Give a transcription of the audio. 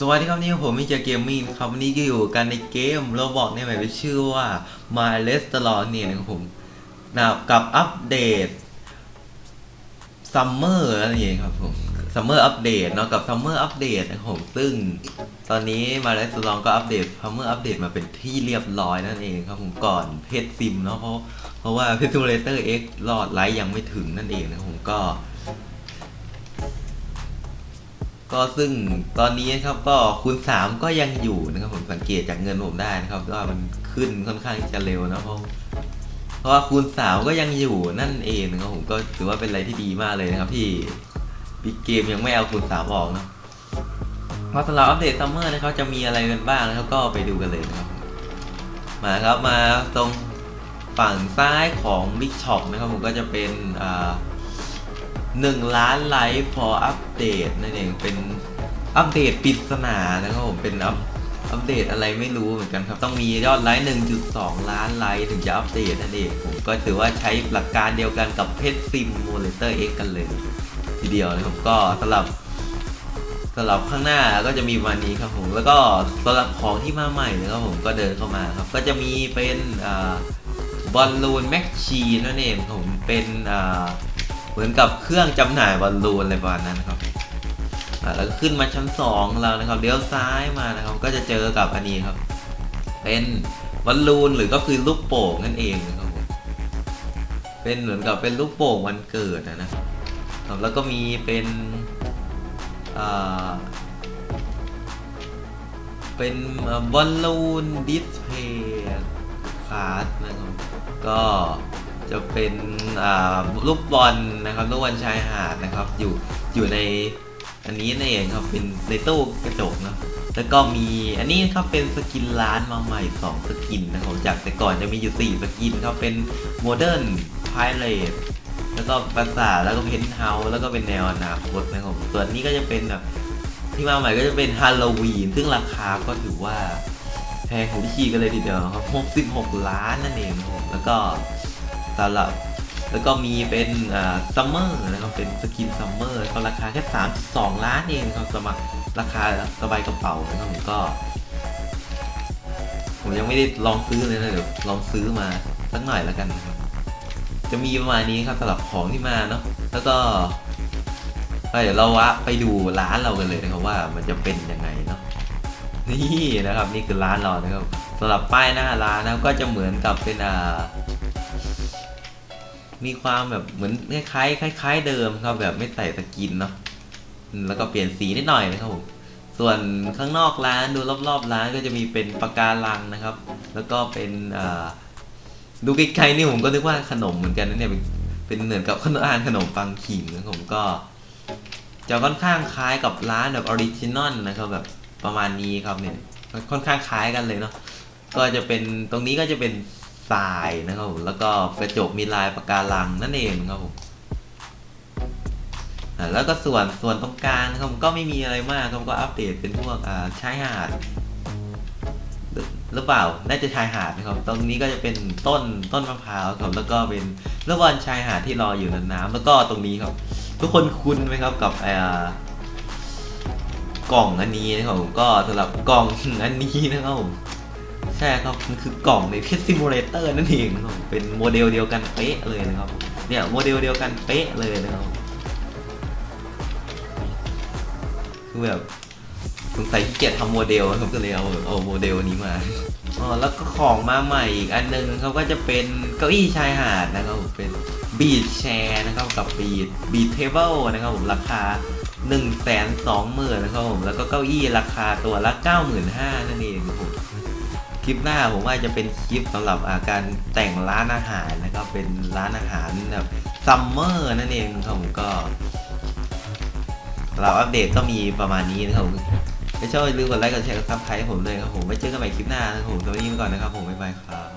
สวัสดีครับนี่ผมมิจเกมมิ่งครับวันนี้ก็อยู่กันในเกมเราบอกในใหม่ไปชื่อว่า My Restaurant เนี่ยนะครับผมนะกับอัปเดต Summer อะไรอย่างเงี้ยครับผม Summer อัปเดตเนาะกับ Summer อัปเดตนะครับผมซึ่งตอนนี้ My Restaurant ก็อัปเดต Summer อัปเดตมาเป็นที่เรียบร้อยนั่นเองครับผมก่อนเพจซิมเนาะเพราะเพราะว่า p e t Simulator X รอดไลท์ยังไม่ถึงนั่นเองนะผมก็ ก็ซึ่งตอนนี้นะครับก็คูณ3 ก็ยังอยู่นะครับผมสังเกตจากเงินผมได้นะครับว่ามันขึ้นค่อนข้างจะเร็วนะเพราะเพราะว่าคูณ3ก็ยังอยู่นั่นเองนะครับผมก็ถือว่าเป็นอะไรที่ดีมากเลยนะครับที่บิ๊กเกมยังไม่เอาคูณ3ออกนะเพราะสำหรับอัปเดตซัมเมอร์นะครับจะมีอะไรกันบ้างนะครับก็ไปดูกันเลยนะครับ มาครับมาตรงฝั่งซ้ายของ Big Shop นะครับผมก็จะเป็นอ่า หนึ่งล้านไลค์พออัปเดตนั่นเองเป็นอัปเดตปริศนานะครับผมเป็นอัปอัปเดตอะไรไม่รู้เหมือนกันครับต้องมียอดไลค์1.2 ล้านไลค์ถึงจะอัปเดตนั่นเองผมก็ถือว่าใช้หลักการเดียวกันกับเพจซิมโมเลเตอร์เอ็กกันเลย ทีเดียวนะครับก็สำหรับสำหรับข้างหน้าก็จะมีวันนี้ครับผมแล้วก็สำหรับของที่มาใหม่นะครับผมก็เดินเข้ามาครับก็จะมีเป็นอบอลลูนแม็กชีนั่นเองผมเป็นอ่า มือนกับเครื่องจำหน่ายบอลลูนอะไรประมาณนั้นครับแล้วก็ขึ้นมาชั้น2แล้วนะครับเลี้ยวซ้ายมานะครับ ก็จะเจอกับอันนี้ครับ เป็นบอลลูนหรือก็คือลูกโป่งนั่นเองนะครับผมเป็นเหมือนกับเป็นลูกโป่งวันเกิดนะนะครับแล้วก็มีเป็นเป็นบอลลูนดิสเพย์คาร์ดนะครับก็ จะเป็นอ่าลูกบอลนะครับลูกบอลชายหาดนะครับ อยู่อยู่ในอันนี้นั่นเองครับเป็นในตู้กระจกนะแล้วก็มีอันนี้ครับเป็นสกินร้านมาใหม่ 2 สกินนะครับจากแต่ก่อนจะมีอยู่ 4 สกินครับเป็นโมเดิร์นไพเลตแล้วก็ปราสาทแล้วก็เพนท์เฮาส์แล้วก็เป็นแนวอนาคตนะครับส่วนนี้ก็จะเป็นแบบที่มาใหม่ก็จะเป็นฮาโลวีนซึ่งราคาก็ถือว่าแพงของพี่กันเลยทีเดียวครับ 66 ล้านนั่นเองครับแล้วก็ สำหรับแล้วก็มีเป็นซัมเมอร์นะครับเป็นสกินซัมเมอร์ก็ราคาแค่ 3.2 ล้านเองครับสมัครราคาสบายกระเป๋านะครับผมก็ ผมยังไม่ได้ลองซื้อเลยนะเดี๋ยวลองซื้อมาสักหน่อยแล้วกันนะครับจะมีประมาณนี้ครับสำหรับของที่มาเนาะแล้วก็เดี๋ยวเราวะไปดูร้านเรากันเลยนะครับว่ามันจะเป็นยังไงเนาะนี่นะครับนี่คือร้านเรานะครับสำหรับป้ายหน้าร้านนะก็จะเหมือนกับเป็นอ่า มีความแบบเหมือนคล้ายๆคล้ายๆเดิมครับแบบไม่ใส่สกินเนาะแล้วก็เปลี่ยนสีนิดหน่อยนะครับผมส่วนข้างนอกร้านดูรอบๆร้านก็จะมีเป็นปะการังนะครับ แล้วก็เป็นดูไกลๆนี่ผมก็นึกว่าขนมเหมือนกันนะเนี่ยเป็นเหมือนกับขนมอาหารขนมปังขิงนะผมก็จะค่อนข้างคล้ายกับร้านแบบออริจินอลนะครับแบบประมาณนี้ครับเนี่ยค่อนข้างคล้ายกันเลยเนาะก็จะเป็นตรงนี้ก็จะเป็น ทรายนะครับผมแล้วก็กระจกมีลายปะการังนั่นเองครับผมแล้วก็ส่วนส่วนตรงกลางนะครับผมก็ไม่มีอะไรมากครับก็อัปเดตเป็นพวกอ่าชายหาดหรือเปล่า น่าจะชายหาดนะครับ ตรงนี้ก็จะเป็นต้นต้นมะพร้าวครับ แล้วก็เป็นลูกบอลชายหาดที่ลอยอยู่ในน้ำแล้วก็ตรงนี้ครับ ทุกคนคุ้นไหมครับกับอ่ากล่องอันนี้นะครับผมก็สำหรับกล่องอันนี้นะครับผม ใช่ครับ มันคือกล่องในเพชรซิมูเลเตอร์นั่นเองนะครับผมเป็นโมเดลเดียวกันเป๊ะเลยนะครับ เนี่ยโมเดลเดียวกันเป๊ะเลยนะครับ คือแบบสงสัยขี้เกียจทำโมเดลครับก็เลยเอาเอาโมเดลนี้มาอ๋อแล้วก็ของมาใหม่อีกอันหนึงเขาก็จะเป็นเก้าอี้ชายหาดนะครับผมเป็นบีดแชร์นะครับกับบีดบีดเทเบิลนะครับผมราคา1 2 0 0 0 0นสองหมื่นนะครับผมแล้วก็เก้าอี้ราคาตัวละ 95,000นั่นเองครับผม ลิปหน้าผมว่าจะเป็นคลิปสำหรับาการแต่งร้านอาหารนะครับเป็นร้านอาหารแบบซัมเมอร์นั่นเองครับผมก็เราอัปเดตก็มีประมาณนี้นะครับผมไม่ชอบอย่าลืมกดไลค์กดแชร์กดซับสไครต์ผมเลยครับผมไว้เจอกันใหม่คลิปหน้านะครับผมตอนนี้ไปก่อนนะครับผมบ๊ายบายครับ